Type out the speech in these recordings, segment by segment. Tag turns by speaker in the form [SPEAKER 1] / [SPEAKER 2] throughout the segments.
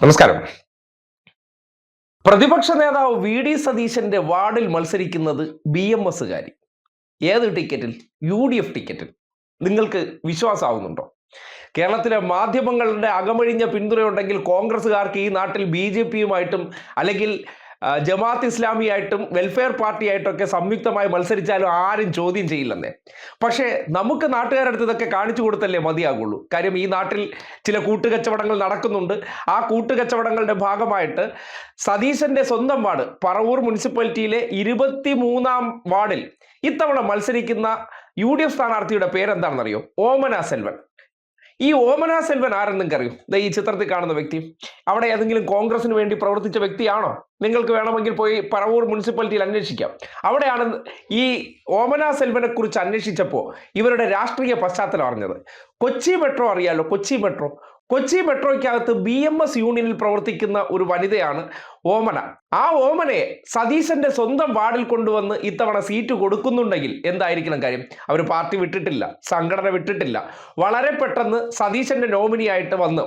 [SPEAKER 1] നമസ്കാരം. പ്രതിപക്ഷ നേതാവ് വി ഡി സതീശന്റെ വാർഡിൽ മത്സരിക്കുന്നത് ബി എം എസ്സുകാരി ഏത് ടിക്കറ്റിൽ? യു ഡി എഫ് ടിക്കറ്റിൽ. നിങ്ങൾക്ക് വിശ്വാസമാവുന്നുണ്ടോ കേരളത്തിലെ മാധ്യമങ്ങളുടെ അകമഴിഞ്ഞ പിന്തുണയുണ്ടെങ്കിൽ കോൺഗ്രസ്സുകാർക്ക് ഈ നാട്ടിൽ ബി ജെ പിയുമായിട്ടും അല്ലെങ്കിൽ ജമാഅത്ത് ഇസ്ലാമിയായിട്ടും വെൽഫെയർ പാർട്ടിയായിട്ടൊക്കെ സംയുക്തമായി മത്സരിച്ചാലും ആരും ചോദ്യം ചെയ്യില്ലെന്നേ. പക്ഷേ നമുക്ക് നാട്ടുകാരുടെ അടുത്ത് ഇതൊക്കെ കാണിച്ചു കൊടുത്തല്ലേ മതിയാകുള്ളൂ. കാര്യം ഈ നാട്ടിൽ ചില കൂട്ടുകച്ചവടങ്ങൾ നടക്കുന്നുണ്ട്. ആ കൂട്ടുകച്ചവടങ്ങളുടെ ഭാഗമായിട്ട് സതീശന്റെ സ്വന്തം വാർഡ് പറവൂർ മുനിസിപ്പാലിറ്റിയിലെ ഇരുപത്തി മൂന്നാം വാർഡിൽ ഇത്തവണ മത്സരിക്കുന്ന യു ഡി എഫ് സ്ഥാനാർത്ഥിയുടെ പേരെന്താണെന്നറിയോ? ഓമന സെൽവൻ. ഈ ഓമന സെൽവൻ ആരെന്നും അറിയും ഈ ചിത്രത്തിൽ കാണുന്ന വ്യക്തി. അവിടെ ഏതെങ്കിലും കോൺഗ്രസിന് വേണ്ടി പ്രവർത്തിച്ച വ്യക്തിയാണോ? നിങ്ങൾക്ക് വേണമെങ്കിൽ പോയി പറവൂർ മുനിസിപ്പാലിറ്റിയിൽ അന്വേഷിക്കാം. അവിടെയാണ് ഈ ഓമന സെൽവനെ കുറിച്ച് അന്വേഷിച്ചപ്പോൾ ഇവരുടെ രാഷ്ട്രീയ പശ്ചാത്തലം അറിഞ്ഞത്. കൊച്ചി മെട്രോ അറിയാലോ? കൊച്ചി മെട്രോ. കൊച്ചി മെട്രോയ്ക്കകത്ത് ബി എം എസ് യൂണിയനിൽ പ്രവർത്തിക്കുന്ന ഒരു വനിതയാണ് ഓമന. ആ ഓമനയെ സതീശന്റെ സ്വന്തം വാർഡിൽ കൊണ്ടുവന്ന് ഇത്തവണ സീറ്റ് കൊടുക്കുന്നുണ്ടെങ്കിൽ എന്തായിരിക്കണം കാര്യം? അവർ പാർട്ടി വിട്ടിട്ടില്ല സംഘടന വിട്ടിട്ടില്ല. വളരെ പെട്ടെന്ന് സതീശന്റെ നോമിനിയായിട്ട് വന്ന്.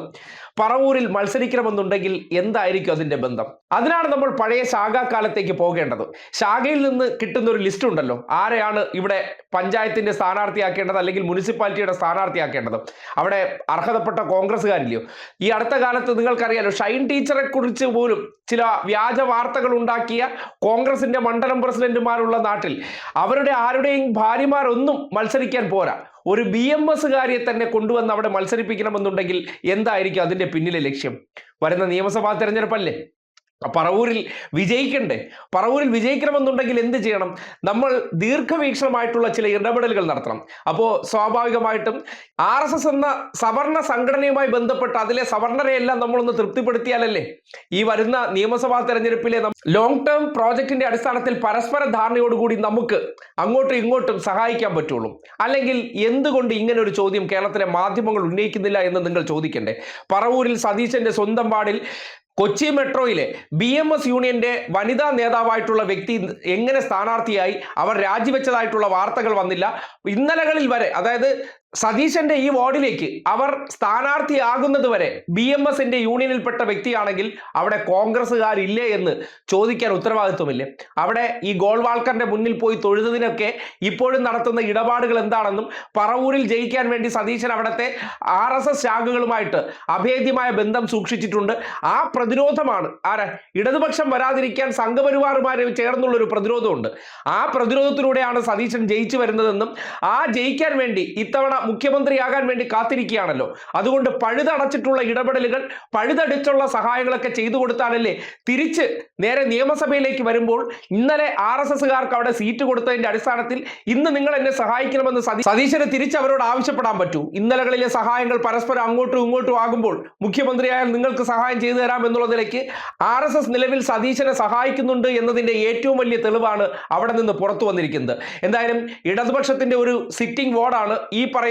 [SPEAKER 1] പറവൂരിൽ മത്സരിക്കണമെന്നുണ്ടെങ്കിൽ എന്തായിരിക്കും അതിന്റെ ബന്ധം? അതിനാണ് നമ്മൾ പഴയ ശാഖാകാലത്തേക്ക് പോകേണ്ടത്. ശാഖയിൽ നിന്ന് കിട്ടുന്ന ഒരു ലിസ്റ്റ് ഉണ്ടല്ലോ. ആരെയാണ് ഇവിടെ പഞ്ചായത്തിന്റെ സ്ഥാനാർത്ഥിയാക്കേണ്ടത് അല്ലെങ്കിൽ മുനിസിപ്പാലിറ്റിയുടെ സ്ഥാനാർത്ഥിയാക്കേണ്ടത്? അവിടെ അർഹതപ്പെട്ട കോൺഗ്രസ്സുകാരില്ലയോ? ഈ അടുത്ത കാലത്ത് നിങ്ങൾക്കറിയാലോ ഷൈൻ ടീച്ചറെ കുറിച്ച് പോലും ചില വ്യാജ വാർത്തകൾ ഉണ്ടാക്കിയ കോൺഗ്രസിന്റെ മണ്ഡലം പ്രസിഡന്റുമാരുള്ള നാട്ടിൽ അവരുടെ ആരുടെയും ഭാര്യമാരൊന്നും മത്സരിക്കാൻ പോരാ. ഒരു ബി എം എസ്സുകാരിയെ തന്നെ കൊണ്ടുവന്ന് അവിടെ മത്സരിപ്പിക്കണമെന്നുണ്ടെങ്കിൽ എന്തായിരിക്കും അതിന്റെ പിന്നിലെ ലക്ഷ്യം? വരുന്ന നിയമസഭാ തെരഞ്ഞെടുപ്പല്ലേ? പറവൂരിൽ വിജയിക്കണ്ടേ? പറവൂരിൽ വിജയിക്കണമെന്നുണ്ടെങ്കിൽ എന്ത് ചെയ്യണം? നമ്മൾ ദീർഘവീക്ഷണമായിട്ടുള്ള ചില ഇടപെടലുകൾ നടത്തണം. അപ്പോൾ സ്വാഭാവികമായിട്ടും ആർ എസ് എസ് എന്ന സവർണ സംഘടനയുമായി ബന്ധപ്പെട്ട് അതിലെ സവർണരെയെല്ലാം നമ്മളൊന്ന് തൃപ്തിപ്പെടുത്തിയാലല്ലേ? ഈ വരുന്ന നിയമസഭാ തെരഞ്ഞെടുപ്പിലെ ലോങ് ടേം പ്രോജക്റ്റിന്റെ അടിസ്ഥാനത്തിൽ പരസ്പര ധാരണയോടുകൂടി നമുക്ക് അങ്ങോട്ടും ഇങ്ങോട്ടും സഹായിക്കാൻ പറ്റുള്ളൂ. അല്ലെങ്കിൽ എന്തുകൊണ്ട് ഇങ്ങനെ ഒരു ചോദ്യം കേരളത്തിലെ മാധ്യമങ്ങൾ ഉന്നയിക്കുന്നില്ല എന്ന് നിങ്ങൾ ചോദിക്കണ്ടേ? പറവൂരിൽ സതീശന്റെ സ്വന്തം വാർഡിൽ കൊച്ചി മെട്രോയിലെ ബി എം എസ് യൂണിയന്റെ വനിതാ നേതാവായിട്ടുള്ള വ്യക്തി എങ്ങനെ സ്ഥാനാർത്ഥിയായി? അവർ രാജിവെച്ചതായിട്ടുള്ള വാർത്തകൾ വന്നില്ല. ഇന്നലകളിൽ വരെ അതായത് സതീശന്റെ ഈ വാർഡിലേക്ക് അവർ സ്ഥാനാർത്ഥിയാകുന്നത് വരെ ബി എം എസിന്റെ യൂണിയനിൽപ്പെട്ട വ്യക്തിയാണെങ്കിൽ അവിടെ കോൺഗ്രസ്സുകാരില്ലേ എന്ന് ചോദിക്കാൻ ഉത്തരവാദിത്വമില്ലേ? അവിടെ ഈ ഗോൾവാൾക്കറിന്റെ മുന്നിൽ പോയി തൊഴുതതിനൊക്കെ ഇപ്പോഴും നടത്തുന്ന ഇടപാടുകൾ എന്താണെന്നും പറവൂരിൽ ജയിക്കാൻ വേണ്ടി സതീശൻ അവിടുത്തെ ആർ എസ് എസ് ശാഖകളുമായിട്ട് അഭേദ്യമായ ബന്ധം സൂക്ഷിച്ചിട്ടുണ്ട്. ആ പ്രതിരോധമാണ് ആരാ? ഇടതുപക്ഷം വരാതിരിക്കാൻ സംഘപരിവാറുമാരെ ചേർന്നുള്ള ഒരു പ്രതിരോധമുണ്ട്. ആ പ്രതിരോധത്തിലൂടെയാണ് സതീശൻ ജയിച്ചു വരുന്നതെന്നും ആ ജയിക്കാൻ വേണ്ടി ഇത്തവണ മുഖ്യമന്ത്രിയാകാൻ വേണ്ടി കാത്തിരിക്കുകയാണല്ലോ. അതുകൊണ്ട് പഴുതടച്ചിട്ടുള്ള ഇടപെടലുകൾ പഴുതടിച്ചുള്ള സഹായങ്ങളൊക്കെ ചെയ്തു കൊടുത്താലല്ലേ തിരിച്ച് നേരെ നിയമസഭയിലേക്ക് വരുമ്പോൾ ഇന്നലെ ആർ എസ് എസ്സുകാർക്ക് അവിടെ സീറ്റ് കൊടുത്തതിന്റെ അടിസ്ഥാനത്തിൽ ഇന്ന് നിങ്ങൾ എന്നെ സഹായിക്കണമെന്ന് സതീശനെ തിരിച്ച് അവരോട് ആവശ്യപ്പെടാൻ പറ്റൂ. ഇന്നലകളിലെ സഹായങ്ങൾ പരസ്പരം അങ്ങോട്ടും ഇങ്ങോട്ടും ആകുമ്പോൾ മുഖ്യമന്ത്രിയായാൽ നിങ്ങൾക്ക് സഹായം ചെയ്തു തരാം എന്നുള്ള നിലയ്ക്ക് ആർ എസ് എസ് നിലവിൽ സതീശനെ സഹായിക്കുന്നുണ്ട് എന്നതിന്റെ ഏറ്റവും വലിയ തെളിവാണ് അവിടെ നിന്ന് പുറത്തു വന്നിരിക്കുന്നത്. എന്തായാലും ഇടതുപക്ഷത്തിന്റെ ഒരു സിറ്റിംഗ് വാർഡാണ് ഈ പറയുന്ന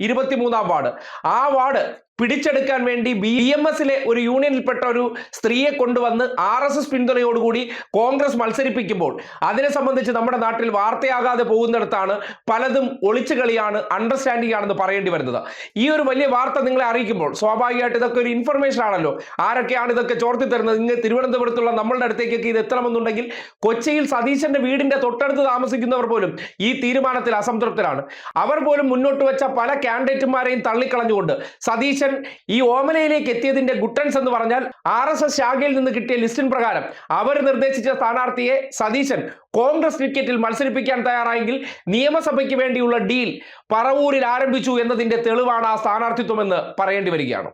[SPEAKER 1] ഇരുപത്തിമൂന്നാം വാർഡ്. ആ വാർഡ് പിടിച്ചെടുക്കാൻ വേണ്ടി ബി എം എസിലെ ഒരു യൂണിയനിൽപ്പെട്ട ഒരു സ്ത്രീയെ കൊണ്ടുവന്ന് ആർ എസ് എസ് പിന്തുണയോടുകൂടി കോൺഗ്രസ് മത്സരിപ്പിക്കുമ്പോൾ അതിനെ സംബന്ധിച്ച് നമ്മുടെ നാട്ടിൽ വാർത്തയാകാതെ പോകുന്നിടത്താണ് പലതും ഒളിച്ചു കളിയാണ് അണ്ടർസ്റ്റാൻഡിംഗ് ആണെന്ന് പറയേണ്ടി വരുന്നത്. ഈ ഒരു വലിയ വാർത്ത നിങ്ങളെ അറിയിക്കുമ്പോൾ സ്വാഭാവികമായിട്ട് ഇതൊക്കെ ഒരു ഇൻഫർമേഷൻ ആണല്ലോ. ആരൊക്കെയാണ് ഇതൊക്കെ ചോർത്തി തരുന്നത്? ഇങ്ങ് തിരുവനന്തപുരത്തുള്ള നമ്മളുടെ അടുത്തേക്കൊക്കെ ഇത് എത്തണമെന്നുണ്ടെങ്കിൽ കൊച്ചിയിൽ സതീശന്റെ വീടിന്റെ തൊട്ടടുത്ത് താമസിക്കുന്നവർ പോലും ഈ തീരുമാനത്തിൽ അസംതൃപ്തരാണ്. അവർ പോലും മുന്നോട്ട് വെച്ച പല കാൻഡിഡേറ്റുമാരെയും തള്ളിക്കളഞ്ഞുകൊണ്ട് സതീശൻ ഈ ഓമലയിലേക്ക് എത്തിയതിന്റെ ഗുട്ടൻസ് എന്ന് പറഞ്ഞാൽ ആർ എസ് എസ് ശാഖയിൽ നിന്ന് കിട്ടിയ ലിസ്റ്റിൻ പ്രകാരം അവർ നിർദ്ദേശിച്ച സ്ഥാനാർത്ഥിയെ സതീശൻ കോൺഗ്രസ് ടിക്കറ്റിൽ മത്സരിപ്പിക്കാൻ തയ്യാറായെങ്കിൽ നിയമസഭയ്ക്ക് വേണ്ടിയുള്ള ഡീൽ പറവൂരിൽ ആരംഭിച്ചു എന്നതിന്റെ തെളിവാണ് ആ സ്ഥാനാർത്ഥിത്വം എന്ന് പറയേണ്ടി വരികയാണ്.